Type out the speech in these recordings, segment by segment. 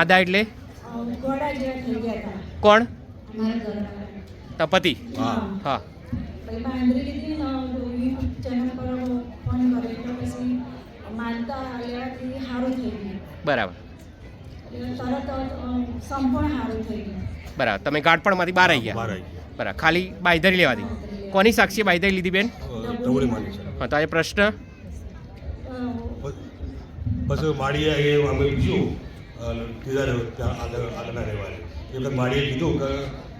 માદા એટલે? ગોળા જેવા થઈ ગયા. હતા કોણ તપતિ પતિ હા બરાબર બરાબર. તમે ગાંઠપણમાંથી બહાર આવી બહાર ગયા આવી ગયા. બરાબર. ખાલી બાયધરી લેવાથી. કોની સાક્ષી બાયધરી લીધી બેન? હા તો આજે પ્રશ્ન? પછી માળીએ એ અમે કીધા રહ્યો ત્યાં આગળ આગળના રહેવા એટલે માળીએ કીધું કે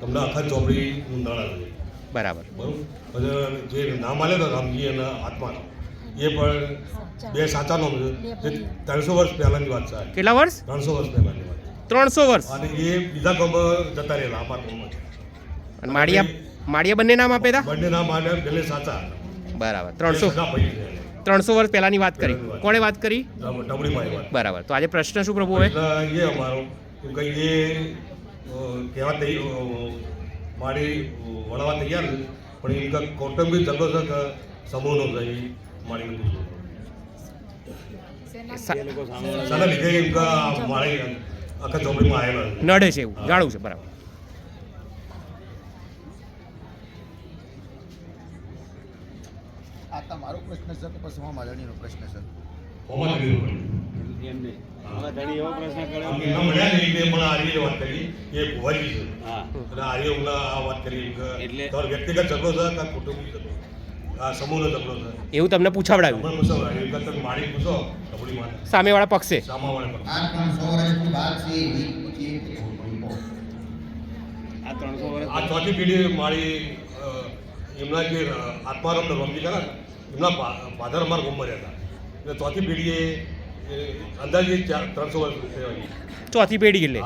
તમને આખા ચોપડી ઊંધાણા આવે બરાબર. બરાબર? જે નામ આલે તો રામજી એના આત્માનો એ પણ બે સાચા નામ છે જે ત્રણસો વર્ષ પહેલાંની વાત છે કેટલા વર્ષ? ત્રણસો વર્ષ પહેલાંની વાત. ત્રણસો વર્ષ. અને એ બીજા ગામમાં જતા રહેલા અમારા ગામમાં. અને માળિયા માળિયા બંને નામ આપે તા? બંને નામ આપ્યા પેલે સાચા. બરાબર. ત્રણસો છે. ત્રણસો વર્ષ પહેલાની વાત કરી. કોણે વાત કરી? બરાબર. તો આજે પ્રશ્ન શું પ્રભુ એ અમારો કે કહેવા મારી વળવા તૈયાર પણ એમ કે કૌટુંબિક કે સમૂહનો થઈ મારી નડે છે એવું. જાણવું છે બરાબર આ તમારો પ્રશ્ન છે કે પછી હું માલણીનો પ્રશ્ન છે હોમાં કર્યું એમને હવે ધણી એવો પ્રશ્ન કર્યો આમ કે એમના મળ્યા નહીં તે પણ આર્યએ વાત કરી એ ભુવાજી છે હા અને આર્ય હમણાં આ વાત કરી એમ કે એટલે- તમારો વ્યક્તિગત પ્રશ્ન છે કે કુટુંબિક હું. આ પ્રશ્ન છે એવું તમને પૂછાવડાયું? પૂછો પૂછો સામેવાળા પક્ષે? આ ત્રણસો આ વર્ષ આ ચોથી પેઢી મારી એમના જે આત્મારામ રમતી ને, એમના ફાધર અમારા ગામમાં હતા એટલે ચોથી પેઢીએ એ, અંદાજે ચાર ત્રણસો વર્ષ ચોથી પેઢી એટલે?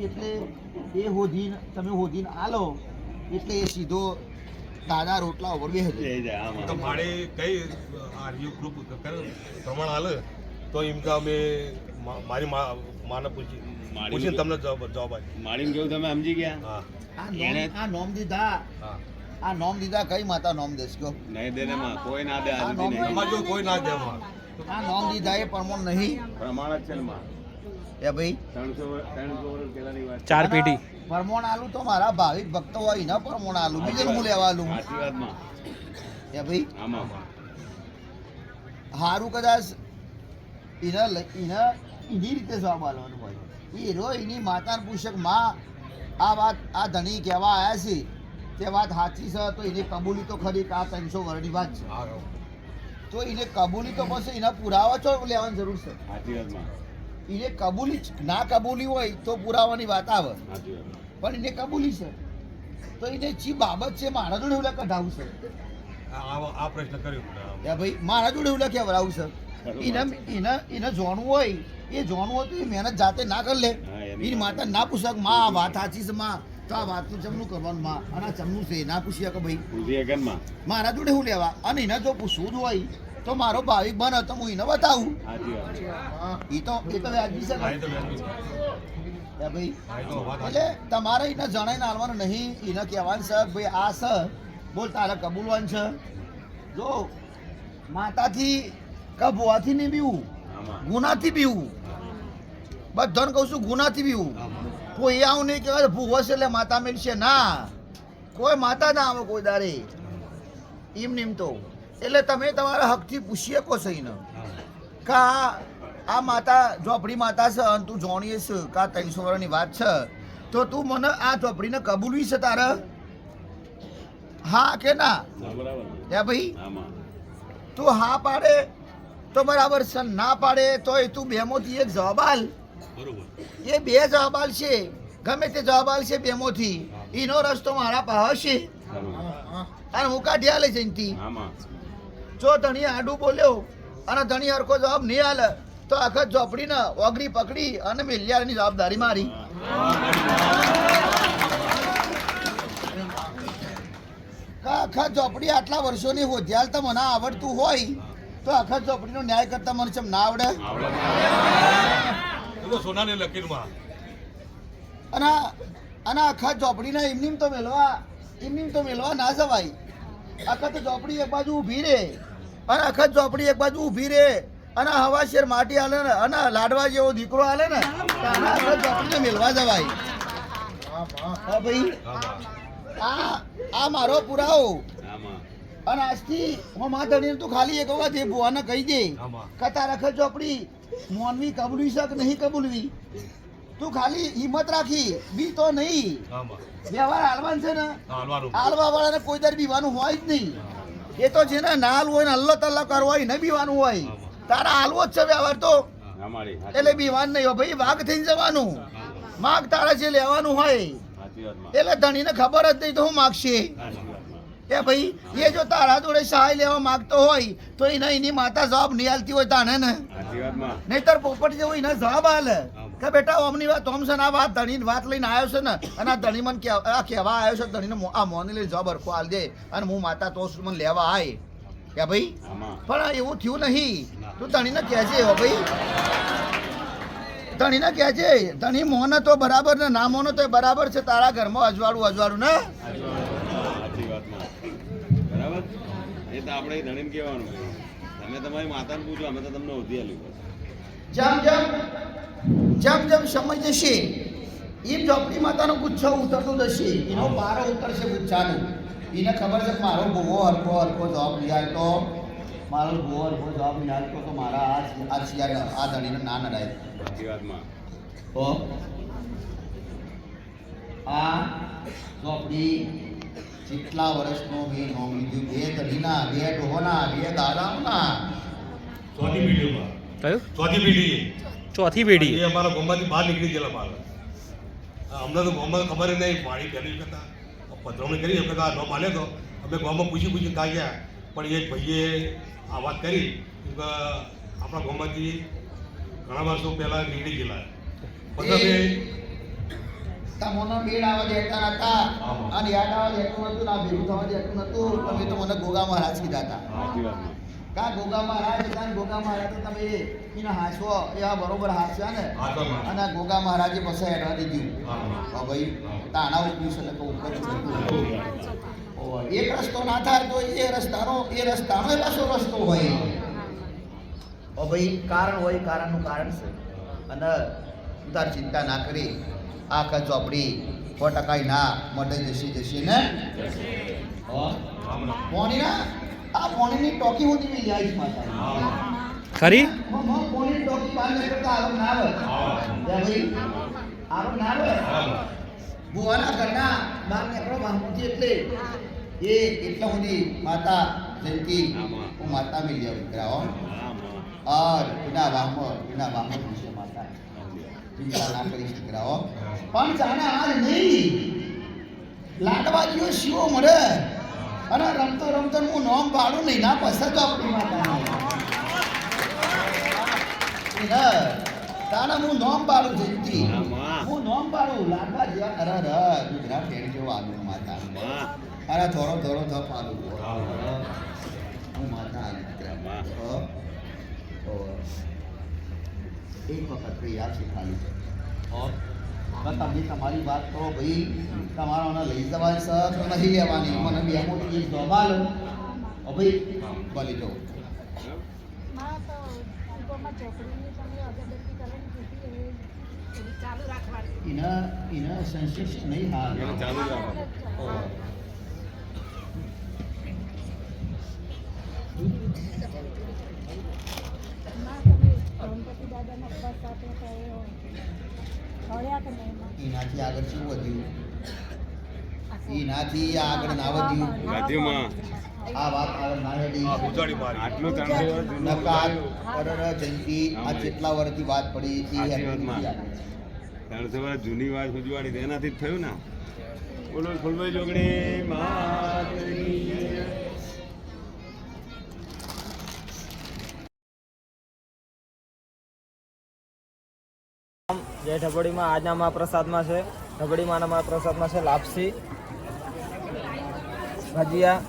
એટલે એ હોધીન તમે હોધીન આલો એટલે એ સીધો દાદા રોટલા ઉપર બે એ જાય આમાં તો મારે કઈ આ ગ્રુપ પ્રમાણ હાલે તો એમ કે અમે મારી મા માને પૂછી મારી પૂછીને તમને જવાબ જવાબ આપી માળીને કેવું તમે સમજી ગયા? હા. આ નોમ દીધા. હા. આ નોમ દીધા કઈ માતા નોમ દેશ કયો નહીં દે માં કોઈ ના દે આ નોમ નહીં. એમાં જો કોઈ ના દેવા આ નોમ દીધા એ પરમણ નહીં. પ્રમાણ જ છે ને માં એ ભાઈ? ત્રણસો વર્ષ ત્રણસો વર્ષ પહેલાની વાત ચાર પેઢી. પરમણ આલુ તો મારા ભાવિક ભક્તો હોય ને પરમણ આલુ. બીજે હું લેવા આલુ? સાચી વાતમાં એ ભાઈ? આમાં હારું કદાચ એના એના એની રીતે જવાબ આલવાનું હોય. એ રો એની માતા પૂછે કે માં આ વાત આ ધણી કહેવા આવ્યા છે. તે વાત સાચી છે તો એને કબૂલી તો ખરી કે આ ત્રણસો વર્ષની વાત છે. તો એને કબૂલી તો પછી એના પુરાવા ચો લેવાની જરૂર છે. એને કબૂલી ના કબૂલી હોય તો પુરાવાની વાત આવે. પણ એને કબૂલી છે. તો એને જે બાબત છે મારા જોડે એવું કઢાવું છે. આ પ્રશ્ન કર્યો ભાઈ મારા જોડે એવું કેવડાવું છે. એને એને એને જોણવું હોય એ જોણવું હોય તો એ મહેનત જાતે ના કરી લે. એની માતા ના પૂછકમાં આ વાત સાચી છે માં. તો આ વાતનું ચમનું કરવાનું માં અને ચમનું છે ના પૂછ્યા કે ભાઈ? મારા જોડે હું લેવા? અને એને જો પૂછવું જ હોય તો મારો ભાવિક બન તો હું એને બતાવું. એ તો એ તો વ્યાજબી છે. ભાઈ. એટલે તમારે એને જણાઈને આલવાનું નહીં એને કહેવાનું સર ભાઈ આ સર બોલ તારે કબૂલવાન છે. જો માતાથી કબુઆથી નહીં પીવું ગુનાથી પીવું બધાને કહું છું ગુનાથી બીવું. કોઈ આવું નહીં કહેવાય ભૂવો હશે એટલે માતા મેળશે ના કોઈ માતા ના આવે કોઈ દારે એમ નીમ તો. એટલે તમે તમારા હકથી પૂછી શકો છો એને કા આ માતા ઝોપડી માતા છે અને તું જાણીએ છે કા ત્રણસો વર્ષની વાત છે. તો તું મને આ ઝોપડીને કબૂલવી છે તારે? હા કે ના? હે ભાઈ? તું હા પાડે તો બરાબર છે ના પાડે તો એ તું બેમોથી એક જવાબ આલ. બરોબર. એ બે જવાબ આલશે. ગમે તે જવાબ આલશે બેમાંથી. એનો રસ્તો મારા પાસે હશે. અને હું કાઢ્યા લઈ જઈનથી આમાં. જો ધણી આડું બોલ્યો અને ધણી હરખો જવાબ નહીં આલે તો આખા ઝોપડીને ઓગળી પકડી અને મિલિયારની જવાબદારી મારી. આખા ઝોપડી આટલા વર્ષોની હોધ્યાલ તો મને આવડતું હોય તો આખા ઝોપડીનો ન્યાય કરતા મને ચમ ના આવડે. એ તો સોનાની લકીરમાં. અને અને આખા ઝોપડીના એમનીમ તો મેળવા એમનીમ તો મેળવા ના જવાય. આખા તો ઝોપડી એક બાજુ ઊભી રહે અને આખા ચોપડી એક બાજુ ઊભી રે. અને હવા શેર માટી હાલે ને અને લાડવા જેવો દીકરો હાલે ને અખત ચોપડીને મેળવા જવાય. હા ભાઈ. આ આ મારો પુરાવો. અને આજથી હું મા ધણીને તું ખાલી એક વખત એ ભુવાને કહી દે. આમાં. કે તારા અખત ચોપડી મોનવી કબૂલી શક નહીં કબૂલવી? તું ખાલી હિંમત રાખી બી તો નહીં. વ્યવહાર હાલવાન છે ને? હાલવાનું. હાલવા વાળાને કોઈ દર બીવાનું હોય જ નહીં. એ તો જેને નાલ હોય ને અલ્લાહ તલ્લા કરવો હોય ને બીવાનું હોય. તારા હાલવો જ છે વ્યવહાર તો. એટલે બીવાન નહીં હોય. ભાઈ વાઘ થઈને જવાનું. માગ તારા જે લેવાનું હોય. એટલે ધણીને ખબર જ નહીં તો હું માગશે? એ ભાઈ એ જો તારા જોડે સહાય લેવા માંગતો હોય તો એને એની માતા જવાબ નહીં આલતી હોય તાને ને. નહીતર પોપટ જેવો એને જવાબ આલે કે બેટા ઓમની વાત થોમસન આ વાત ધણી વાત લઈને આવ્યો છે ને અને આ ધણી મને આ કહેવા આવ્યો છે ધણીને આ મોની લઈને જવાબ હરખો આલ દે. અને હું માતા તો મને લેવા આય. કે ભાઈ? પણ એવું થયું નહીં. તું ધણીને કહેજે હો ભાઈ. ધણીને કહેજે. ધણી મોને તો બરાબર ને ના મોને તો બરાબર છે તારા ઘરમાં અજવાળું અજવાળું ને? બરાબર? એ તો આપણે ધણીને કહેવાનું. તમે તમારી માતાને પૂછો અમે તો તમને ઓધી બસ જેમ જેમ જેમ જેમ સમય જશે એમ ચોપડી માતાનો ગુચ્છો ઉતરતો જશે. એનો પારો ઉતરશે ગુચ્છાનો. એને ખબર છે મારો ભૂવો હરખો હરખો જવાબ નહીં તો મારો ભૂવો હરખો જવાબ નહીં તો તો મારા આ આ શિયાળ આ ધણીને ના નડાય. તો આ ચોપડી કેટલા વર્ષનો મેં નોમ લીધું બે ધણીના બે ડોહોના બે દાદાઓના. ચોથી પેઢીમાં. કયું? ચોથી પેઢી. ચોથી પેઢી. એ અમારા ગામમાંથી બહાર નીકળી ગયેલા માલ અમને તો ગામમાં ખબર જ નહીં પાણી પહેલી કરતા પધરામણી કરી એમ આ ન માને તો. અમે ગામમાં પૂછી પૂછી તા ગયા. પણ એક ભાઈએ આ વાત કરી કે આપણા ગામમાંથી ઘણા વર્ષો પહેલા નીકળી ગયેલા. અમે તમોનો બેડ આવવા દેતા નતા. અને યાદ આવવા દેતું નતું ના ભેગું થવા દેતું નતું તમે તો મને ગોગા મહારાજ કીધા હતા. કા ગોગામાં રાજ હતા ને ગોગા મહારાજ તો તમે એને હાંસવો એ આ બરોબર હાંસ્યા ને? અને ગોગા મહારાજે પછી હેડવા દીધું. હા ભાઈ તાણા ઉપયું છે ને તો ઉપર જ જતું. ઓય, એક રસ્તો ના થાય તો એ રસ્તાનો એ રસ્તાનો એ પાછો રસ્તો હોય? ઓ ભાઈ કારણ હોય કારણનું કારણ છે. અને ઉતાર ચિંતા ના કરી. આખા ચોપડી સો ટકા ના મટે જશે જશે ને? કોની આમાં. આ પોણીની ટોકી હું તમે આવીશ માતા. ખરી પોણીની ટોકી બહાર નીકળતા આરોપ ના આવે. લે ભાઈ આરોપ ના આવે આમાં. ઘરના બહાર નીકળો બાંધુથી એટલે એ એટલા સુધી માતા જયંતી હું માતા મેં લેવા દીકરા હો આમાં ઓર એના વાહમાં એના વાહમાં વિશે માતા ચિંતા ના કરી દીકરા હો પણ જાણે આજ નહીં લાડવા જેવો શિવો મળે અને રમતો રમતો હું નોમ પાડું નહીં, ના પસંદ આપણી માતા તારા હું નોમ પાડું જયંતી હું નોમ પાડું લાડવા જેવા, અરે ર ગુજરાત ફેર જેવો આવ્યો માતા. અરે થોડો થોડો આલું આમાં. હું માતા એક વખત યાદ યાદ છે. તો તમે તમારી વાત કરો ભાઈ તમારો લઈ જવાની સર નથી નહીં લેવાની. મને બે મોટી એક દોબા લો. ઓ ભાઈ બોલી જો માં તો ગોમાં ચોપડીની તમે અગરબત્તી કરવાની કીધી એ થોડી ચાલુ રાખવાની. એના એના સંશેષ નહીં હાલ. ચાલુ જ રાખો હો. માં તમે ગણપતિ દાદાના ઉપવાસ સાથે થયો એનાથી આગળ શું વધ્યું? એનાથી આગળ ના વધ્યું. આ વાત આગળ ના હેડી આ ઉજાડી મારી. આટલું નકાર પરર અરર આ જેટલા વર્ષથી વાત પડી એ. ત્રણસો વર્ષ જૂની વાત ઉજવાડી એનાથી જ થયું ને? બોલો ફૂલભાઈ જોગણી માતની જે ઢબડીમાં આજના મહાપ્રસાદમાં છે. ઢબડી માના મહાપ્રસાદમાં છે લાપસી ભજીયા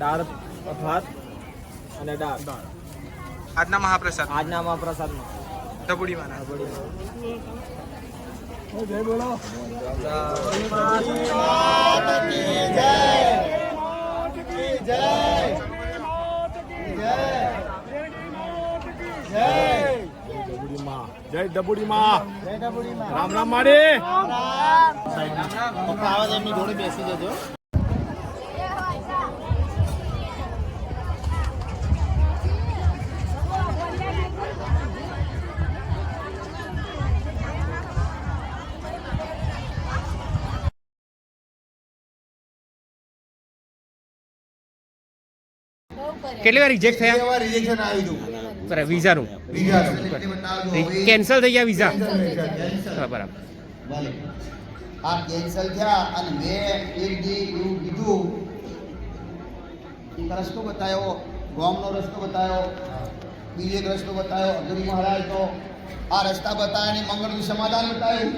દાળ ભાત અને દાળ. આજના મહાપ્રસાદ. આજના મહાપ્રસાદમાં. ઢબડી જય. ડબુડી માં રામ રામ માડી. કેટલી વાર રિજેક્ટ થયા? રિજેક્શન આવ્યું હતું બરાબર વિઝાનું. કેન્સલ થઈ ગયા વિઝા. બરાબર. ભલે. આ કેન્સલ થયા અને મેં એક દી એવું કીધું. રસ્તો બતાવ્યો ગોમનો રસ્તો બતાવ્યો બીજો એક રસ્તો બતાવ્યો અઘરી મહારાજ તો આ રસ્તા બતાવ્યા ને મંગળનું સમાધાન બતાવ્યું.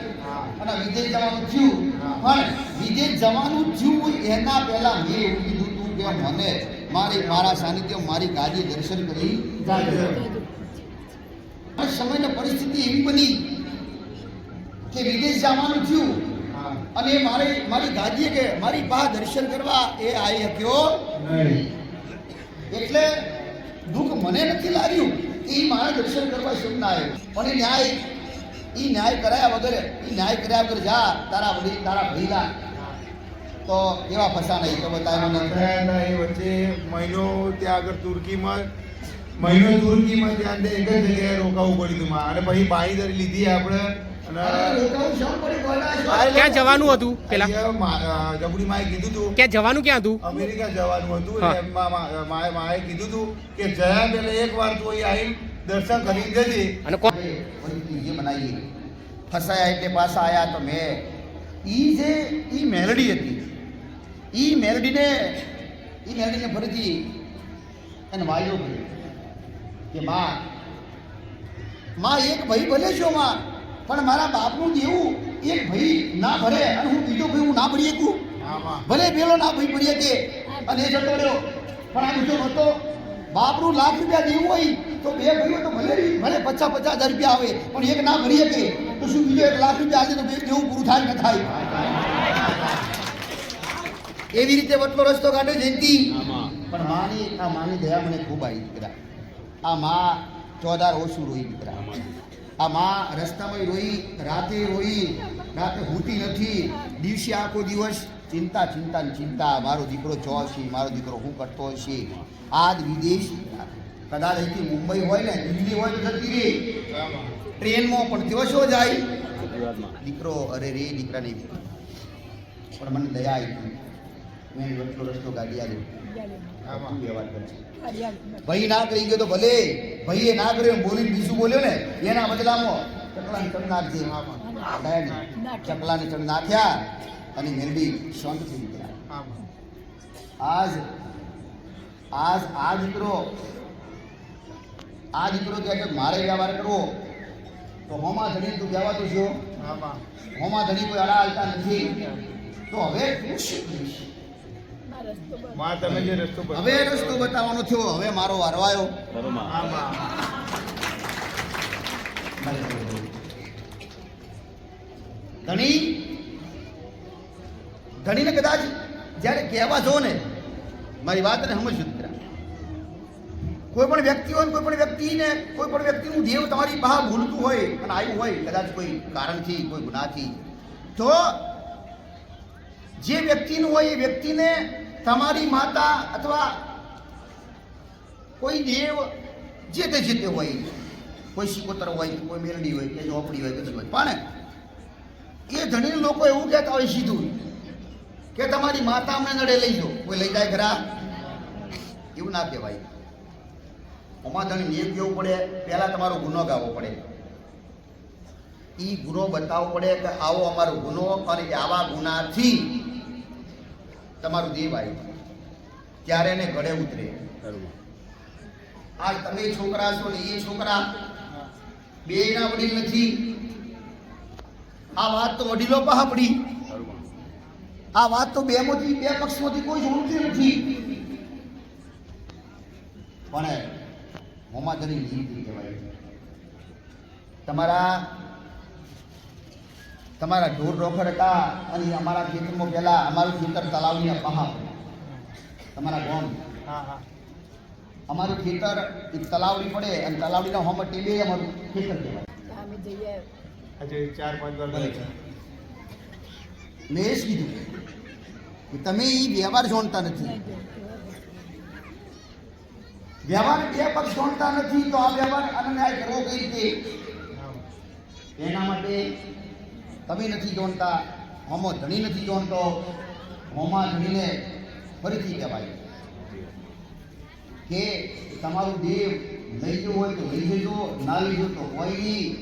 અને વિદેશ જવાનું થયું. પણ વિદેશ જવાનું થયું એના પહેલા મેં એવું કીધું હતું કે મને મારી મારા સાનિધ્ય મારી ગાદી દર્શન કરી. સમયની પરિસ્થિતિ એવી બની કે વિદેશ જવાનું થયું. અને મારે મારી ગાદીએ કે મારી બા દર્શન કરવા એ આવી શક્યો એટલે દુઃખ મને નથી લાગ્યું એ મારા દર્શન કરવા શું ના આવ્યો અને ન્યાય એ ન્યાય કરાયા વગર એ ન્યાય કર્યા વગર જા તારા વડીલ તારા ભઈલા તો એવા ફસા નહીં તો બતાવ્યો એ વચ્ચે મહિનો ત્યાં આગળ તુર્કીમાં મહિનો તુર્કીમાં ત્યાં તે એક જ જગ્યાએ રોકાવું પડ્યું હતું. અને પછી બાંયધરી લીધી આપણે? ક્યાં જવાનું હતું પેલા? અ, માએ કીધું હતું ક્યાં જવાનું ક્યાં હતું? અમેરિકા જવાનું હતું માએ માએ કીધું હતું કે જયા એક વાર તું અહીં આવી દર્શન કરી જજે. અને કોણ પરિસ્થિતિ જે બનાવી ફસાયા એટલે પાછા આયા તો મેં. ઈ જે ઈ મેલડી હતી ઈ મેલડીને ઈ મેલડીને ફરીથી એને વાયદો કર્યો કે માં માં એક ભાઈ ભલે છો માં પણ મારા બાપનું દેવું એક ભાઈ ના ભરે અને હું બીજો ભાઈ હું ના ભરી શકું? ભલે પેલો ના ભાઈ ભરી શકે. અને એ જતો રહ્યો. પણ આ બીજો હતો. બાપનું લાખ રૂપિયા દેવું હોય તો બે ભાઈઓ તો ભલે ભલે પચાસ પચાસ હજાર રૂપિયા આવે પણ એક ના ભરી શકે. તો શું બીજો એક લાખ રૂપિયા આજે તો બે દેવું પૂરું થાય ન થાય? એવી રીતે વટલો રસ્તો કાઢે જયંતી આમાં. પણ માની આ માની દયા મને ખૂબ આવી દીકરા આ મા ચોદાર ઓછું રોઈ દીકરા આ મા રસ્તામાં રોઈ રાતે રોઈ રાતે હોતી નથી. દિવસે આખો દિવસ ચિંતા ચિંતા ને ચિંતા. મારો દીકરો ચો છે મારો દીકરો શું કરતો હશે આજ વિદેશ કદાચ અહીંથી મુંબઈ હોય ને દિલ્હી હોય તો જતી રે ટ્રેનમાં પણ દિવસો જાય. દીકરો અરે રે દીકરાને પણ મને દયા આવી. મેં વટલો રસ્તો ગાડી આવ્યો તું વ્યવહાર કરજે ભાઈ ના કરી ગયો તો ભલે. ભાઈએ ના કર્યો બોલીને બીજું બોલ્યો ને એના બદલામાં ચકલાને ચણ નાખજે. ચકલાને ચણ નાખ્યા અને મેલડી શાંત થઈ ગયા. આજ આજ આ દીકરો આ દીકરો કહે છે મારે વ્યવહાર કરવો. તો હોમા ધણી તું કહેવાતું છો? હોમા ધણી કોઈ અડા હાલતા નથી. તો હવે શું કરીશ માં તમે જે રસ્તો હવે રસ્તો બતાવવાનો થયો હવે મારો વારો આવ્યો આમાં. ધણી? ધણીને કદાચ જ્યારે કહેવા જો ને મારી વાતને સમજજો કોઈ પણ વ્યક્તિ હોય કોઈ પણ વ્યક્તિને કોઈ પણ વ્યક્તિનું દેવ તમારી બહાર ભૂલતું હોય અને આવ્યું હોય કદાચ કોઈ કારણથી કોઈ ગુનાથી. તો જે વ્યક્તિનું હોય એ વ્યક્તિને તમારી માતા અથવા કોઈ દેવ જે તે જે તે હોય, કોઈ સિકોતર હોય, કોઈ મેલડી હોય કે ઝોપડી હોય કશું હોય. પણ એ ધણી લોકો એવું કહેતા હોય સીધું કે તમારી માતા અમને નડે લઈ જાઓ. કોઈ લઈ જાય ખરા? એવું ના કહેવાય. અમા ધણી નિયમ કેવું પડે, પહેલાં તમારો ગુનો ગાવો પડે. એ ગુનો બતાવવો પડે કે આવો અમારો ગુનો અને આવા ગુનાથી તમારું દેવ આવ્યું ત્યારે એને ગળે ઉતરે. આજ તમે છોકરા છો ને એ છોકરા બેયના વડીલ નથી. આ વાત તો વડીલો પાસે પડી. આ વાત તો બે માંથી બે પક્ષમાંથી કોઈ જોડતી નથી. પણ હોમાધરી લીધી કહેવાય. તમારા તમારા ઢોર ઢોકર હતા અને અમારા ખેતરમાં પહેલા અમારું ખેતર તલાવની પહા તમારા ગોમ. હા હા. અમારું ખેતર એક તલાવડી પડે અને તલાવડીના હોમ ટેલે અમારું ખેતર કહેવાય. અમે જઈએ. આજે ચાર પાંચ વાર ભલે. મેં એ જ કીધું કે તમે એ વ્યવહાર જોણતા નથી. વ્યવહાર બે પક્ષ જોણતા નથી તો આ વ્યવહાર અન્યાય ન્યાય કરવો કઈ રીતે? એના માટે તમે નથી જોણતા હોમો ધણી નથી જોણતો હોમા ધણીને ફરીથી કહેવાય. કે તમારું દેવ લઈ જવું હોય તો લઈ જજો, ના લઈ જવું તો હોય નહીં.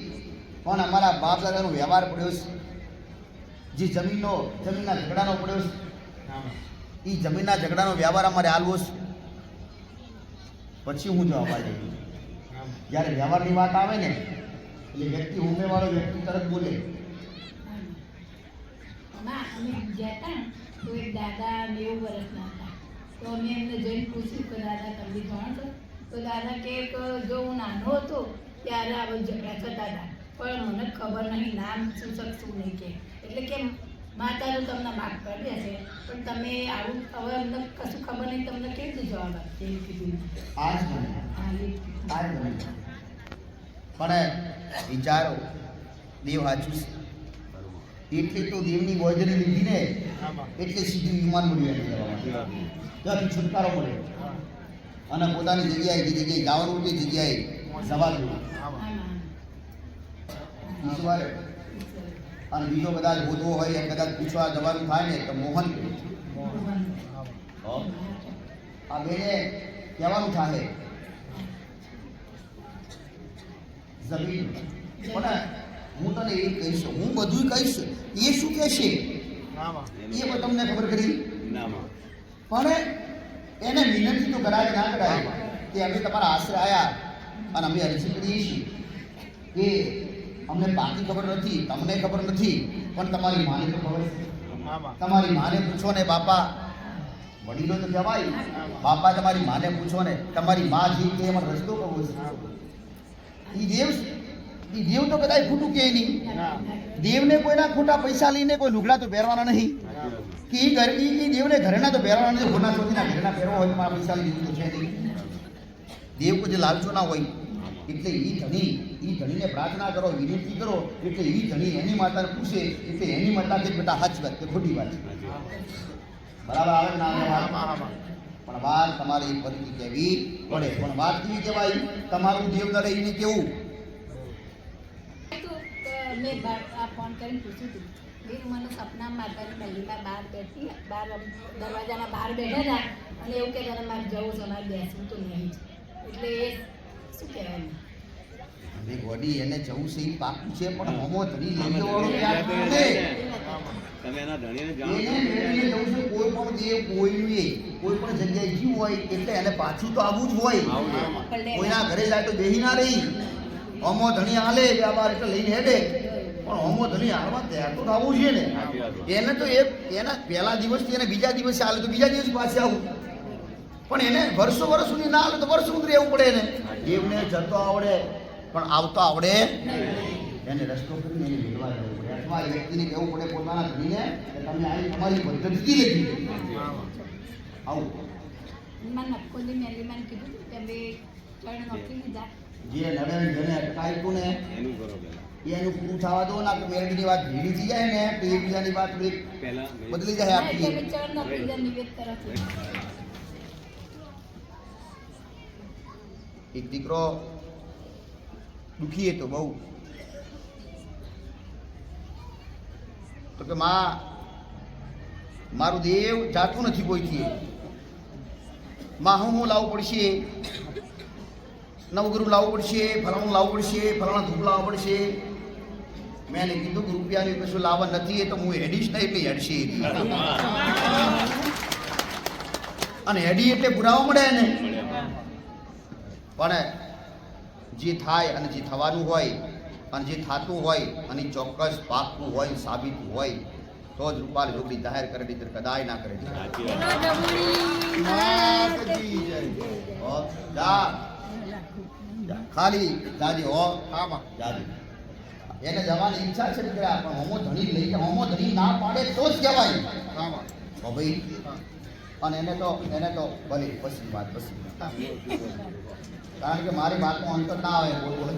પણ અમારા બાપ દાદાનો વ્યવહાર પડ્યો છે. જે જમીનનો, જમીનના ઝઘડાનો પડ્યો છે. એ જમીનના ઝઘડાનો વ્યવહાર અમારે આવ્યો છે. પછી હું જવાબ આવી જ્યારે વ્યવહારની વાત આવે ને, એટલે વ્યક્તિ ઉમેવાળો વ્યક્તિ તરત બોલે. ના અમે ગયા હતા તો એક દાદા નેવું વર્ષના હતા. તો અમે એમને જઈને પૂછ્યું કે દાદા તમને જાણ છો? તો દાદા કે જો હું નાનો હતો ત્યારે આવો ઝઘડા થતા હતા. પણ મને ખબર નહીં નામ શું શકશું નહીં કે. એટલે કે માતાનું તમને માફ કરી દેશે પણ તમે આવું હવે અમને કશું ખબર નહીં તમને કેવી રીતે જવાબ આપશે? કીધું એ આ જ બને પણ વિચારો દેવ છે એટલે તો દેવની વજરી લીધી ને એટલે સીધું વિમાન મળ્યું એને જવા માટે. ત્યાંથી છુટકારો મળ્યો અને પોતાની જગ્યાએ જે જગ્યાએ જવાનું તે જગ્યાએ સવાલ ઈશ્વર અને બીજો કદાચ હોતો હોય એમ કદાચ પૂછવા જવાનું થાય ને તો મોહન. આ બેને કહેવાનું થાય જમીન. પણ હું તને એ કહીશ હું બધું કહીશ એ શું કહેશે એ પણ તમને ખબર કરી પણ એને વિનંતી તો કરાય ના કરાય કે અમે તમારા આશરે આવ્યા અને અમે અરજી કરીએ છીએ. કે અમને પાકી ખબર નથી તમને ખબર નથી પણ તમારી માને તો ખબર છે. તમારી માને પૂછો ને બાપા વડીલો તો કહેવાય બાપા તમારી માને પૂછો ને તમારી મા જે કે એમાં રસ્તો કરવો છે. એ દેવ એ દેવ તો કદાચ ખોટું કે નહીં. દેવને કોઈના ખોટા પૈસા લઈને કોઈ લુગડા તો પહેરવાના નહીં. કે એ ઘર એ દેવને ઘરેના તો પહેરવાના નથી ઘરના ચોથીના ઘરેના પહેરવા હોય મારા પૈસા લઈ દીધું છે નહીં. દેવ કોઈ લાલચો ના હોય. એટલે એ ધણી એ ધણીને પ્રાર્થના કરો વિનંતી કરો એટલે એ ધણી એની માતાને પૂછે એટલે એની માતાથી બધા બેટા સાચી વાત કે ખોટી વાત બરાબર આવે ના પણ વાત તમારે એ ફરીથી કહેવી પડે. પણ વાત કેવી કહેવાય તમારું દેવ દરે એને કેવું? મેં આ ફોન કરીને પૂછ્યું હતું મેં મને સપના માતાની ગલીમાં બહાર બેઠી બહાર દરવાજાના બહાર બેઠા હતા. અને એવું કહેતા હતા મારે જવું છે મારે બેસવું તો નહીં એટલે એ શું કહેવાય હવે વડી એને જવું છે એ પાકું છે પણ હોમો ધણી લઈ જવાનો ક્યાં છે? તમે એના ધણીને એને જાણ મેળવીને જવું છે કોઈ પણ દેવ કોઈનું એ કોઈ પણ જગ્યાએ જીવ હોય એટલે એને પાછું તો આવું જ હોય. કોઈના ઘરે જાય તો બેહી ના રહી. હોમો ધણી હાલે વ્યાપાર એટલે લઈને હેડે. પણ હોમો ધણી હાલમાં તૈયાર તો થવું છે ને. એને તો એ એના પહેલા દિવસથી એને બીજા દિવસે હાલે તો બીજા દિવસ પાછે આવું. પણ એને વર્ષો વર્ષ સુધી ના હાલે તો વર્ષ સુધી રહેવું પડે એને. દેવને જતો આવડે પણ આવતો આવડે એને રસ્તો કરીને એને મેળવા જવું પડે. અથવા એ વ્યક્તિને કહેવું પડે પોતાના ધણીને કે તમે આ તમારી પદ્ધતિથી લેતી આવું. મને નક્કોલી મેલી મને કીધું કે અમે ચણ નોખી લીધા. જે નડે જેને અટકાયું ને એનું કરો પહેલા એનું પૂરું થવા દો ના કે મેળવીની વાત ભીડી થઈ જાય ને તો એકબીજાની વાત બદલી જાય આપણી એક દીકરો દુખી હતો બહુ. તો કે માં મારું દેવ જાતું નથી કોઈથી. માં હું હું લાવવું પડશે? નવગુરુ લાવવું પડશે ફલાણું લાવવું પડશે ફલાણા ધૂપ લાવવું પડશે. મેં એને કીધું કે રૂપિયાની કશું લાવવા નથી એ તો હું હેડીશ નહીં એટલે હેડશી. અને હેડી એટલે પુરાવા મળે ને પણ જે થાય અને જે થવાનું હોય અને જે થતું હોય અને ચોક્કસ પાકું હોય સાબિત હોય તો જ રૂપાલ જોગડી જાહેર કરે નહીં તો કદાય ના કરે. ખાલી દાદી હો. હા જાજી. એને જવાની ઈચ્છા છે નીકળ્યા પણ હોમો ધણી લઈ હોમો ધણી ના પાડે તો જ કહેવાય ભાઈ, અને એને તો એને તો, ભલે પછી વાત પછી કારણ કે મારી વાતનો અંત ના આવે બોલ બોલ